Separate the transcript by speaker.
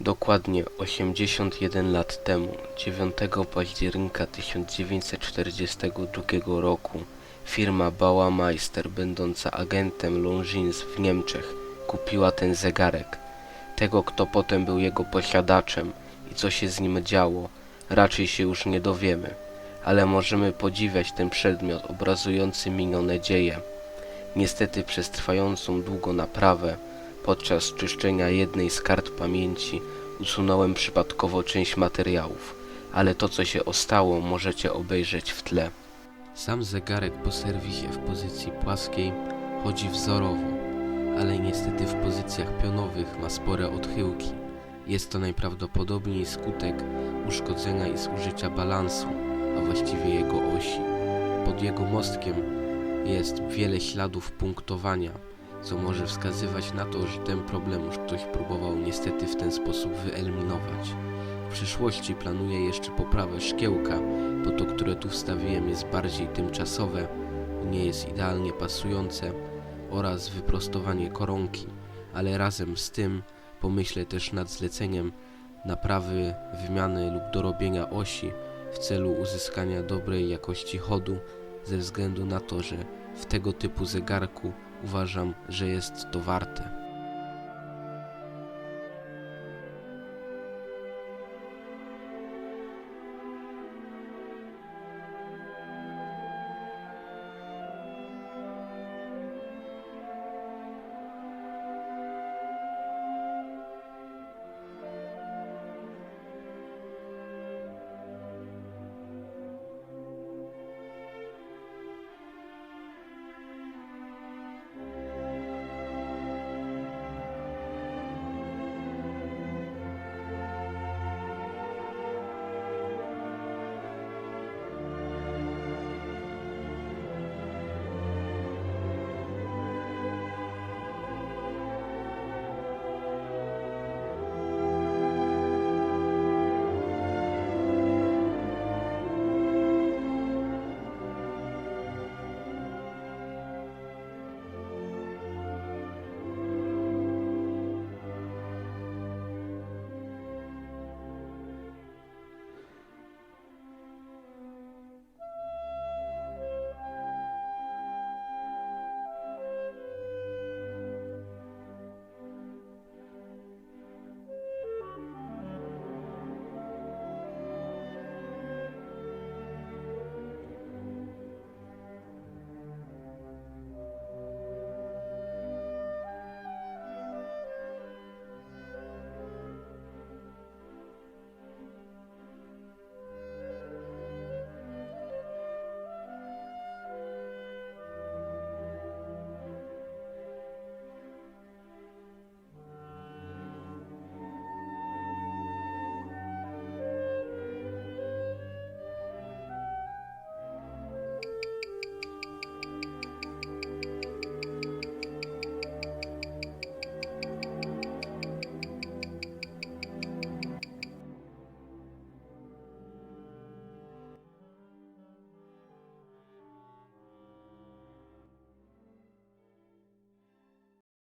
Speaker 1: Dokładnie 81 lat temu, 9 października 1942 roku, firma Bauermeister, będąca agentem Longines w Niemczech, kupiła ten zegarek. Tego, kto potem był jego posiadaczem i co się z nim działo, raczej się już nie dowiemy, ale możemy podziwiać ten przedmiot obrazujący minione dzieje. Niestety przez trwającą długo naprawę, podczas czyszczenia jednej z kart pamięci, usunąłem przypadkowo część materiałów, ale to co się ostało możecie obejrzeć w tle. Sam zegarek po serwisie w pozycji płaskiej chodzi wzorowo, ale niestety w pozycjach pionowych ma spore odchyłki. Jest to najprawdopodobniej skutek uszkodzenia i zużycia balansu, a właściwie jego osi. Pod jego mostkiem jest wiele śladów punktowania, co może wskazywać na to, że ten problem już ktoś próbował niestety w ten sposób wyeliminować. W przyszłości planuję jeszcze poprawę szkiełka, bo to, które tu wstawiłem jest bardziej tymczasowe, nie jest idealnie pasujące oraz wyprostowanie koronki, ale razem z tym pomyślę też nad zleceniem naprawy, wymiany lub dorobienia osi w celu uzyskania dobrej jakości chodu ze względu na to, że w tego typu zegarku uważam, że jest to warte.